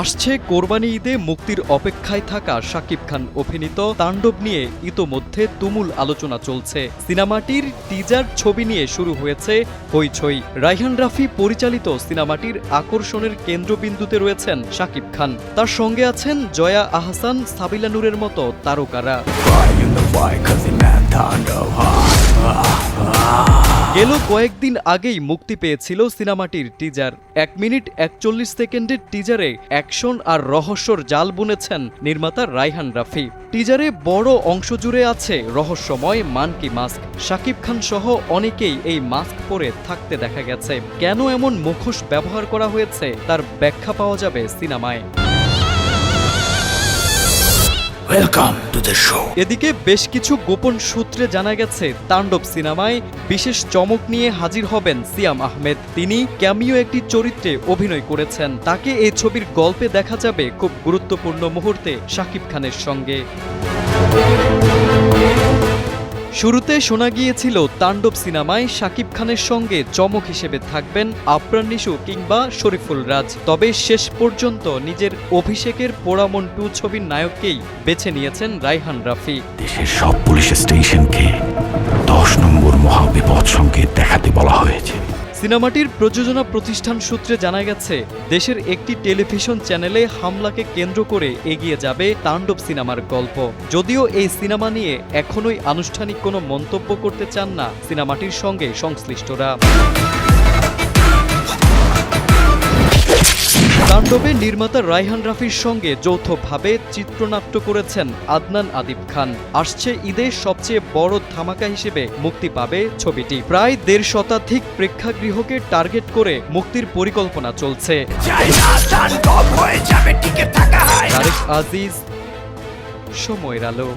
আসছে কোরবানি ঈদে মুক্তির অপেক্ষায় থাকা শাকিব খান অভিনীত তাণ্ডব নিয়ে ইতোমধ্যে তুমুল আলোচনা চলছে। সিনেমাটির টিজার ছবি নিয়ে শুরু হয়েছে হইছই রাইহান রাফি পরিচালিত সিনেমাটির আকর্ষণের কেন্দ্রবিন্দুতে রয়েছেন শাকিব খান। তার সঙ্গে আছেন জয়া আহসান সাবিলানুরের মতো তারকারা। গেল কয়েকদিন আগেই মুক্তি পেয়েছিল সিনেমাটির টিজার এক মিনিট একচল্লিশ সেকেন্ডের টিজারে অ্যাকশন আর রহস্যর জাল বুনেছেন নির্মাতা রাইহান রাফি। টিজারে বড় অংশ জুড়ে আছে রহস্যময় মানকি মাস্ক। শাকিব খান সহ অনেকেই এই মাস্ক পরে থাকতে দেখা গেছে। কেন এমন মুখোশ ব্যবহার করা হয়েছে তার ব্যাখ্যা পাওয়া যাবে সিনেমায়। Welcome টু দ্য শো এদিকে বেশ কিছু গোপন সূত্রে জানা গেছে, তাণ্ডব সিনেমায় বিশেষ চমক নিয়ে হাজির হবেন সিয়াম আহমেদ। তিনি ক্যামিও একটি চরিত্রে অভিনয় করেছেন। তাকে এই ছবির গল্পে দেখা যাবে খুব গুরুত্বপূর্ণ মুহূর্তে শাকিব খানের সঙ্গে। শুরুতে শোনা গিয়েছিল তাণ্ডব সিনেমায় শাকিব খানের সঙ্গে চমক হিসেবে থাকবেন আফরান নিশু কিংবা শরীফুল রাজ। তবে শেষ পর্যন্ত নিজের অভিষেকের পোড়ামন টু ছবির নায়ককেই বেছে নিয়েছেন রাইহান রাফি। দেশের সব পুলিশ স্টেশনকে সিনেমাটির প্রযোজনা প্রতিষ্ঠান সূত্রে জানা গেছে, দেশের একটি টেলিভিশন চ্যানেলে হামলাকে কেন্দ্র করে এগিয়ে যাবে তাণ্ডব সিনেমার গল্প। যদিও এই সিনেমা নিয়ে এখনোই আনুষ্ঠানিক কোনো মন্তব্য করতে চান না সিনেমাটির সঙ্গে সংশ্লিষ্টরা। তাণ্ডবে নির্মাতা রাইহান রাফির সঙ্গে যৌথভাবে চিত্রনাট্য করেছেন আদনান আদিব খান। আসছে ঈদের সবচেয়ে বড় ধামাকা হিসেবে মুক্তি পাবে ছবিটি। প্রায় দেড় শতাধিক প্রেক্ষাগৃহকে টার্গেট করে মুক্তির পরিকল্পনা চলছে। তারেক আজিজ, সময়ের আলো।